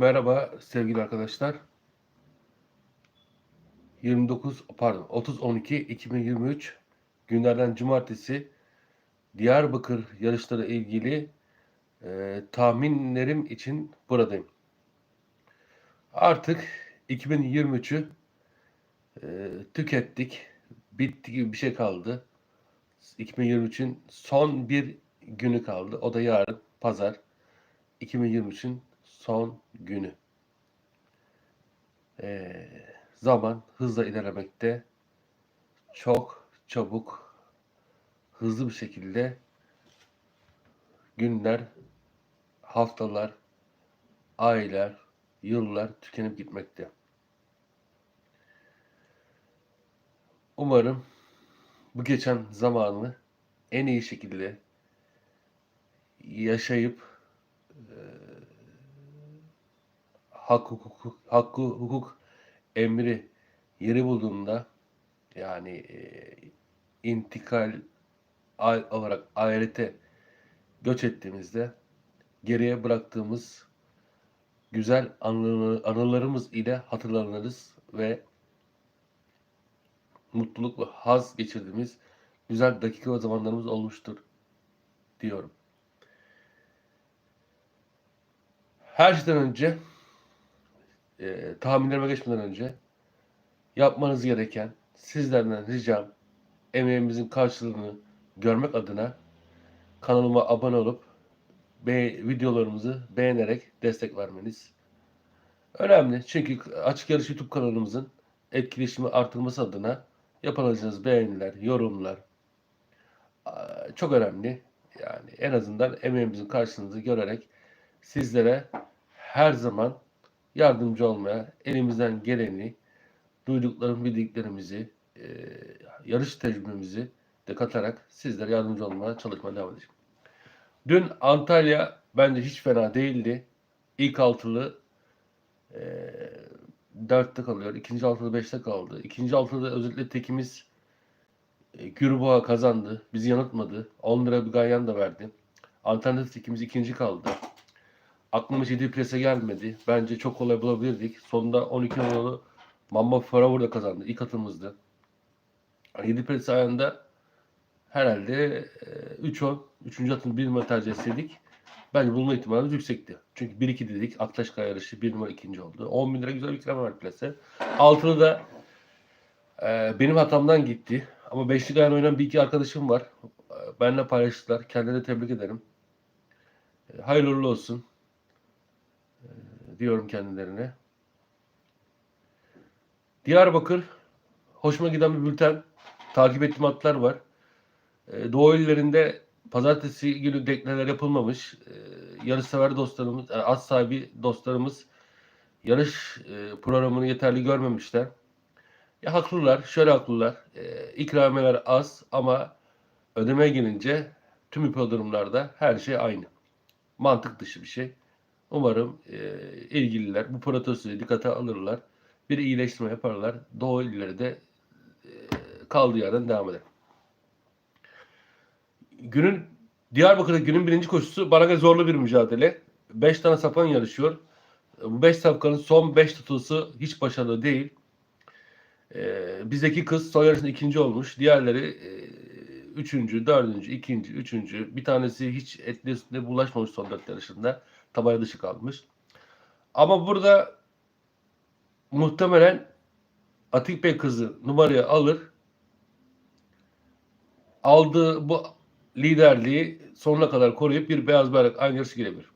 Merhaba sevgili arkadaşlar. 29 pardon 30 12 2023 günlerden cumartesi Diyarbakır yarışları ilgili e, tahminlerim için buradayım. Artık 2023'ü e, tükettik. Bitti gibi bir şey kaldı. 2023'ün son bir günü kaldı. O da yarın pazar. 2023'ün son günü. Ee, zaman hızla ilerlemekte. Çok çabuk, hızlı bir şekilde günler, haftalar, aylar, yıllar tükenip gitmekte. Umarım bu geçen zamanı en iyi şekilde yaşayıp e, hak hukuk hakkı hukuk emri yeri bulduğunda yani e, intikal olarak ahirete göç ettiğimizde geriye bıraktığımız güzel anıları- anılarımız ile hatırlanırız ve mutluluk ve haz geçirdiğimiz güzel dakika ve zamanlarımız olmuştur diyorum. Her şeyden önce e, tahminlerime geçmeden önce yapmanız gereken sizlerden ricam emeğimizin karşılığını görmek adına kanalıma abone olup be- videolarımızı beğenerek destek vermeniz önemli. Çünkü Açık Yarış YouTube kanalımızın etkileşimi artırması adına yapacağınız beğeniler, yorumlar çok önemli. Yani en azından emeğimizin karşılığını görerek sizlere her zaman yardımcı olmaya elimizden geleni duyduklarım, bildiklerimizi, e, yarış tecrübemizi de katarak sizlere yardımcı olmaya çalışmaya devam edeceğim. Dün Antalya bence hiç fena değildi. İlk altılı e, 4'te kalıyor. İkinci altılı 5'te kaldı. İkinci altılı özellikle tekimiz e, Gürboğa kazandı. Bizi yanıltmadı. 10 lira bir ganyan da verdi. Alternatif tekimiz ikinci kaldı. Aklıma ciddi prese gelmedi. Bence çok kolay bulabilirdik. Sonunda 12 numaralı Mamba Forever da kazandı. İlk atımızdı. 7 pres ayağında herhalde e, 3-10. 3. atın 1 numara tercih etseydik bence bulma ihtimalimiz yüksekti. Çünkü 1-2 dedik. Aktaşkaya yarışı 1 numara ikinci oldu. 10 bin lira güzel bir ikram var plase. Altılı da e, benim hatamdan gitti. Ama beşli gayen oynayan bir iki arkadaşım var. E, benimle paylaştılar. Kendilerine tebrik ederim. E, hayırlı olsun diyorum kendilerine. Diyarbakır hoşuma giden bir bülten. Takip ettiğim atlar var. Ee, Doğu illerinde pazartesi günü dekneler yapılmamış. Ee, yarışsever dostlarımız, yani at sahibi dostlarımız yarış e, programını yeterli görmemişler. Ya haklılar, şöyle haklılar. E, az ama ödemeye gelince tüm hipodromlarda her şey aynı. Mantık dışı bir şey. Umarım e, ilgililer bu protestoyu dikkate alırlar. Bir iyileştirme yaparlar. Doğu illeri de e, kaldığı yerden devam eder. Günün Diyarbakır'da günün birinci koşusu bana göre zorlu bir mücadele. 5 tane safkan yarışıyor. Bu 5 safkanın son 5 tutulusu hiç başarılı değil. E, bizdeki kız son yarışında ikinci olmuş. Diğerleri e, üçüncü, dördüncü, ikinci, üçüncü. Bir tanesi hiç etli bulaşmamış son dört yarışında tabaya dışı kalmış. Ama burada muhtemelen Atik Bey kızı numarayı alır. Aldığı bu liderliği sonuna kadar koruyup bir beyaz bayrak aynı yarışı girebilir.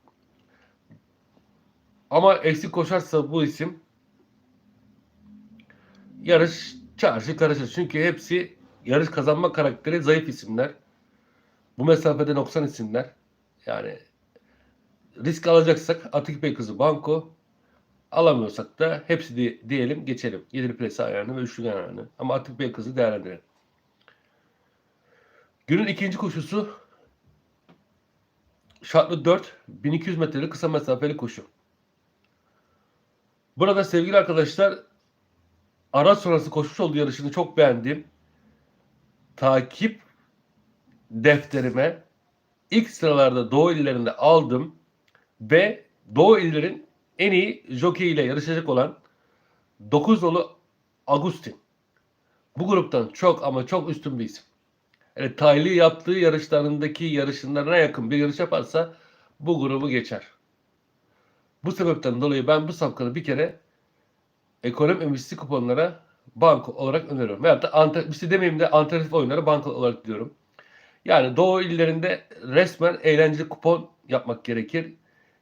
Ama eksik koşarsa bu isim yarış çarşı karışır. Çünkü hepsi yarış kazanma karakteri zayıf isimler. Bu mesafede noksan isimler. Yani risk alacaksak Atik Bey kızı banko alamıyorsak da hepsi de, diyelim geçelim. Yedili presi ayarını ve üçlü ayarını. Ama Atik Bey kızı değerlendirelim. Günün ikinci koşusu şartlı 4 1200 metrelik kısa mesafeli koşu. Burada sevgili arkadaşlar araç sonrası koşmuş olduğu yarışını çok beğendim. Takip defterime ilk sıralarda Doğu illerinde aldım ve Doğu illerin en iyi jockey ile yarışacak olan 9 nolu Agustin. Bu gruptan çok ama çok üstün bir isim. Yani Taylı yaptığı yarışlarındaki yarışlarına yakın bir yarış yaparsa bu grubu geçer. Bu sebepten dolayı ben bu safkanı bir kere ekonomi emisli kuponlara banko olarak öneriyorum. Veyahut da alternatif demeyeyim de alternatif oyunlara banko olarak diyorum. Yani doğu illerinde resmen eğlenceli kupon yapmak gerekir.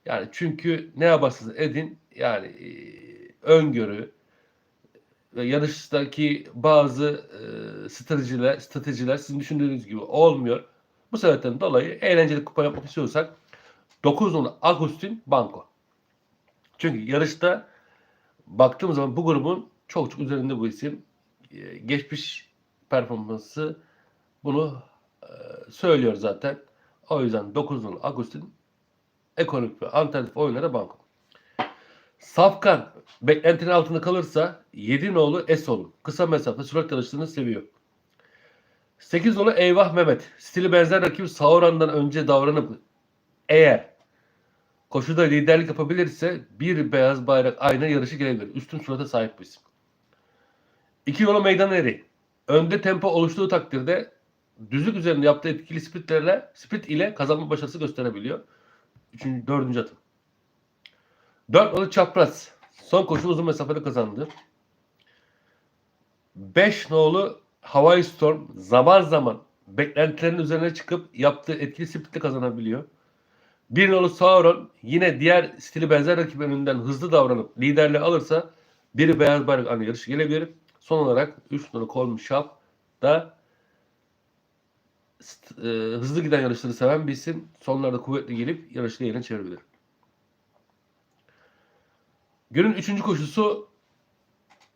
Yani çünkü ne yaparsanız edin yani e, öngörü ve yarıştaki bazı e, stratejiler, stratejiler sizin düşündüğünüz gibi olmuyor. Bu sebepten dolayı eğlenceli kupon yapmak istiyorsak 9 numara Agustin Banco. Çünkü yarışta baktığımız zaman bu grubun çok çok üzerinde bu isim. E, geçmiş performansı bunu e, söylüyor zaten. O yüzden 9 numara Agustin ekonomik ve alternatif oyunlara banko. Safkan beklentinin altında kalırsa 7 nolu Esol'un kısa mesafe sürat yarışlarını seviyor. 8 nolu Eyvah Mehmet stili benzer rakip Sauron'dan önce davranıp eğer koşuda liderlik yapabilirse bir beyaz bayrak ayna yarışı gelebilir. Üstün surata sahip bir isim. 2 nolu Meydan Eri önde tempo oluştuğu takdirde düzlük üzerinde yaptığı etkili sprintlerle sprint ile kazanma başarısı gösterebiliyor. Üçüncü, dördüncü atım. Dört nolu çapraz. Son koşu uzun mesafede kazandı. Beş nolu Hawaii Storm zaman zaman beklentilerin üzerine çıkıp yaptığı etkili sprintle kazanabiliyor. Bir nolu Sauron yine diğer stili benzer rakip önünden hızlı davranıp liderliği alırsa biri beyaz bayrak anı yarışı gelebilir. Son olarak 3 nolu Colm Shop da e, hızlı giden yarışları seven bir isim. Sonlarda kuvvetli gelip yarışı yerine çevirebilir. Günün üçüncü koşusu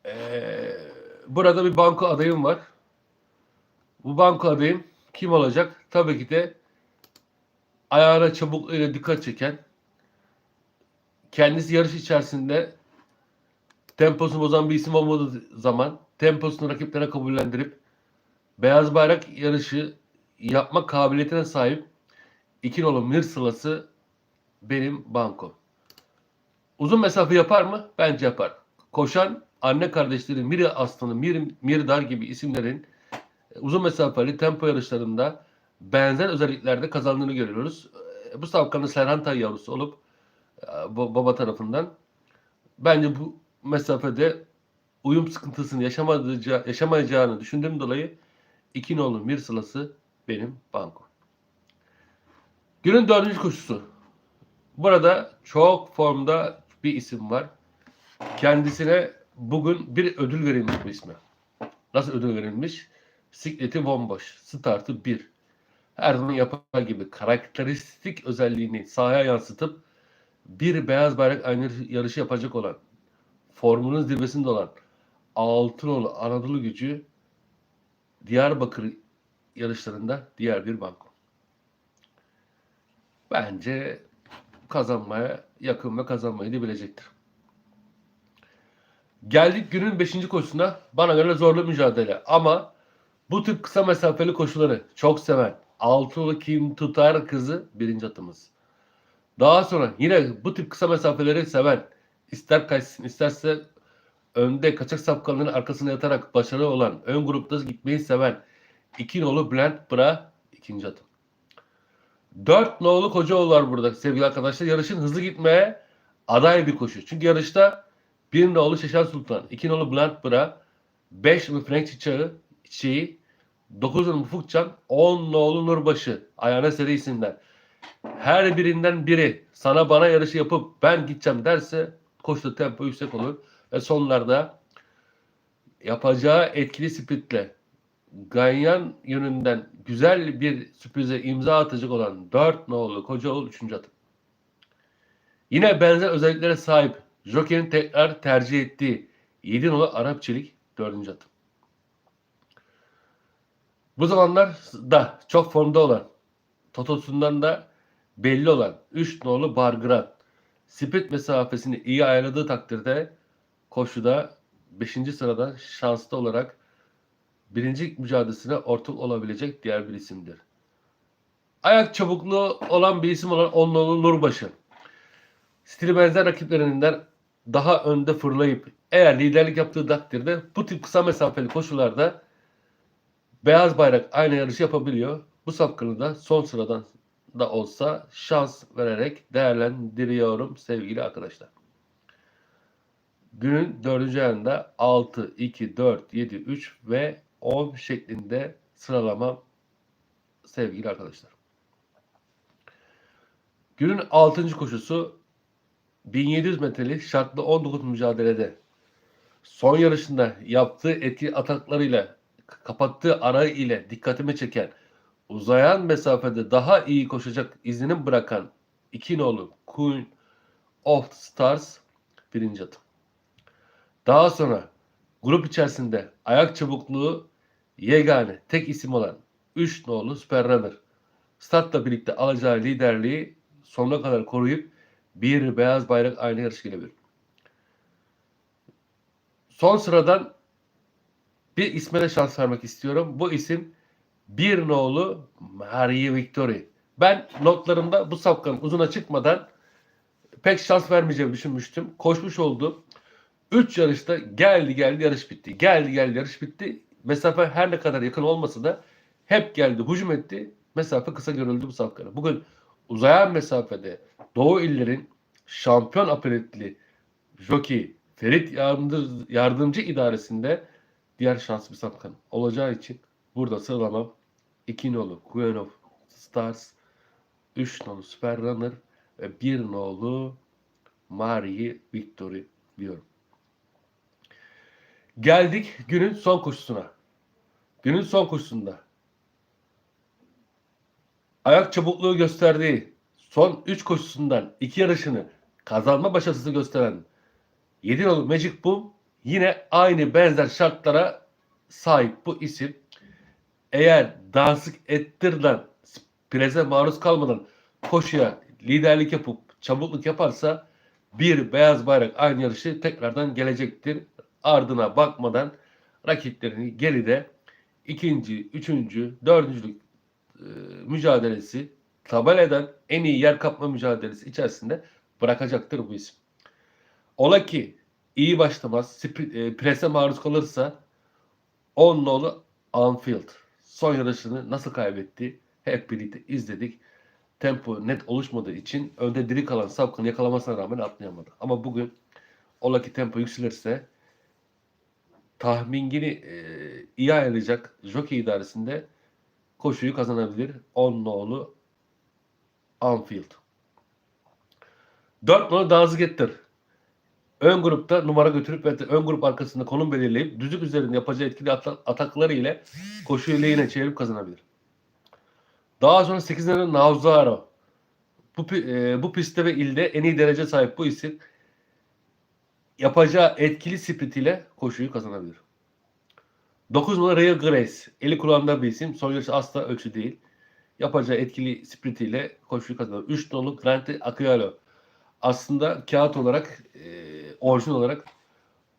eee, burada bir banko adayım var. Bu banko adayım kim olacak? Tabii ki de ayağına çabukluğuyla dikkat çeken kendisi yarış içerisinde temposunu bozan bir isim olmadığı zaman temposunu rakiplere kabullendirip beyaz bayrak yarışı yapma kabiliyetine sahip iki nolu Mirsılası benim bankom. Uzun mesafe yapar mı? Bence yapar. Koşan anne kardeşleri Miri Aslanı, Mir, Mirdar gibi isimlerin e, uzun mesafeli tempo yarışlarında benzer özelliklerde kazandığını görüyoruz. E, Bu safkanın Serhantay yavrusu olup e, baba tarafından bence bu mesafede uyum sıkıntısını yaşamayacağı, yaşamayacağını düşündüğüm dolayı iki nolu Mirsılası benim banko. Günün dördüncü koşusu. Burada çok formda bir isim var. Kendisine bugün bir ödül verilmiş bu isme. Nasıl ödül verilmiş? Sikleti bomboş. Startı 1. Her zaman yapar gibi karakteristik özelliğini sahaya yansıtıp bir beyaz bayrak aynı yarışı yapacak olan, formunun zirvesinde olan Altınoğlu Anadolu gücü Diyarbakır yarışlarında diğer bir banko. Bence kazanmaya yakın ve kazanmayı da bilecektir. Geldik günün 5. koşusuna. Bana göre zorlu mücadele ama bu tip kısa mesafeli koşuları çok seven Altılı Kim Tutar kızı birinci atımız. Daha sonra yine bu tip kısa mesafeleri seven ister kaçsın isterse önde kaçak safkanların arkasına yatarak başarılı olan ön grupta gitmeyi seven iki nolu Bülent Bra ikinci atım. Dört nolu Kocaoğlu var burada sevgili arkadaşlar. Yarışın hızlı gitmeye aday bir koşu. Çünkü yarışta bir nolu Şeşan Sultan, iki nolu Bülent Bra, beş nolu Frank Çiçeği, Çiçeği, dokuz nolu Ufukcan, on nolu Nurbaşı. Ayağına seri isimler. Her birinden biri sana bana yarışı yapıp ben gideceğim derse koşuda tempo yüksek olur. Ve sonlarda yapacağı etkili sprintle Ganyan yönünden güzel bir sürprize imza atacak olan 4 nolu Kocaoğlu 3. atım. Yine benzer özelliklere sahip Joker'in tekrar tercih ettiği 7 nolu Arap Çelik 4. atım. Bu zamanlar da çok formda olan Totosundan da belli olan 3 nolu Bargran sprint mesafesini iyi ayarladığı takdirde koşuda 5. sırada şanslı olarak birinci mücadelesine ortak olabilecek diğer bir isimdir. Ayak çabukluğu olan bir isim olan Onluğlu Nurbaşı. stili benzer rakiplerinden daha önde fırlayıp eğer liderlik yaptığı takdirde bu tip kısa mesafeli koşularda beyaz bayrak aynı yarışı yapabiliyor. Bu safkanı da son sıradan da olsa şans vererek değerlendiriyorum sevgili arkadaşlar. Günün dördüncü ayında 6, 2, 4, 7, 3 ve 10 şeklinde sıralama sevgili arkadaşlar. Günün 6. koşusu 1700 metreli şartlı 19 mücadelede son yarışında yaptığı etki ataklarıyla kapattığı arayı ile dikkatimi çeken uzayan mesafede daha iyi koşacak izlenim bırakan iki nolu Queen of Stars birinci atım. Daha sonra grup içerisinde ayak çabukluğu yegane tek isim olan 3 nolu Super Runner startla birlikte alacağı liderliği sonuna kadar koruyup bir beyaz bayrak aynı yarış gelebilir. Son sıradan bir isme de şans vermek istiyorum. Bu isim bir nolu Marie Victory. Ben notlarımda bu safkanın uzuna çıkmadan pek şans vermeyeceğimi düşünmüştüm. Koşmuş oldu. 3 yarışta geldi geldi yarış bitti. Geldi geldi yarış bitti. Mesafe her ne kadar yakın olmasa da hep geldi hücum etti. Mesafe kısa görüldü bu safkanın. Bugün uzayan mesafede Doğu illerin şampiyon apeletli jockey Ferit Yardım- Yardımcı idaresinde diğer şanslı bir safkan olacağı için burada sıralamam 2 nolu Queen of Stars 3 nolu Super Runner ve 1 nolu Marie Victory diyorum. Geldik günün son koşusuna. Günün son koşusunda ayak çabukluğu gösterdiği son 3 koşusundan 2 yarışını kazanma başarısı gösteren 7 nolu Magic Boom yine aynı benzer şartlara sahip bu isim. Eğer dansık ettirden preze maruz kalmadan koşuya liderlik yapıp çabukluk yaparsa bir beyaz bayrak aynı yarışı tekrardan gelecektir. Ardına bakmadan rakiplerini geride ikinci, üçüncü, dördüncülük e, mücadelesi tabeladan en iyi yer kapma mücadelesi içerisinde bırakacaktır bu isim. Ola ki iyi başlamaz, e, prese maruz kalırsa 10 nolu Anfield son yarışını nasıl kaybetti hep birlikte izledik. Tempo net oluşmadığı için önde diri kalan Safkan'ı yakalamasına rağmen atlayamadı. Ama bugün ola ki tempo yükselirse tahmingini e, iyi ayarlayacak jockey idaresinde koşuyu kazanabilir. 10 nolu Anfield. 4 nolu Dazigettir. Ön grupta numara götürüp ve ön grup arkasında konum belirleyip düzlük üzerinde yapacağı etkili ata- atakları ile koşuyu lehine çevirip kazanabilir. Daha sonra 8 nolu Nauzaro. Bu, e, bu pistte ve ilde en iyi derece sahip bu isim yapacağı etkili sprint ile koşuyu kazanabilir. 9 numara Real Grace. Eli kulağında bir isim. Son yarışı asla ölçü değil. Yapacağı etkili sprint ile koşuyu kazanabilir. 3 nolu Grant Acciaro. Aslında kağıt olarak, e, orijinal olarak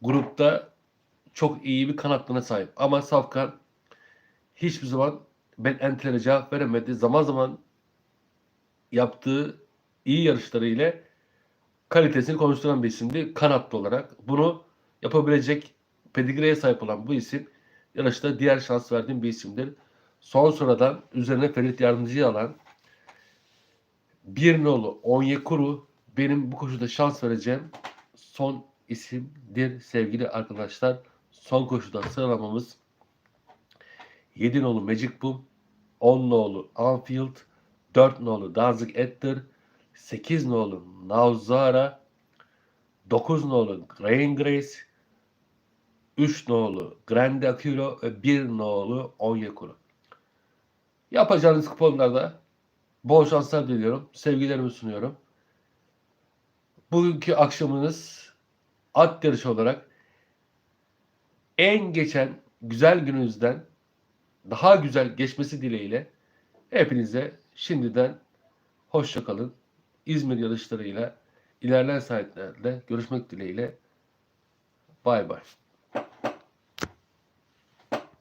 grupta çok iyi bir kanatlığına sahip. Ama Safkan hiçbir zaman ben entlere cevap veremedi. Zaman zaman yaptığı iyi yarışları ile kalitesini konuşturan bir isimdi kanatlı olarak. Bunu yapabilecek pedigreye sahip olan bu isim yarışta diğer şans verdiğim bir isimdir. Son sıradan üzerine Ferit Yardımcı'yı alan bir nolu Onyekuru benim bu koşuda şans vereceğim son isimdir sevgili arkadaşlar. Son koşuda sıralamamız 7 nolu Magic Boom, 10 nolu Anfield, 4 nolu Danzig Etter, 8 nolu Nauzara, 9 nolu Rain Grace, 3 nolu Grande Acuro ve 1 nolu Onyekuru. Yapacağınız kuponlarda bol şanslar diliyorum. Sevgilerimi sunuyorum. Bugünkü akşamınız at yarışı olarak en geçen güzel gününüzden daha güzel geçmesi dileğiyle hepinize şimdiden hoşça kalın. İzmir yarışlarıyla ilerleyen saatlerde görüşmek dileğiyle. Bay bay.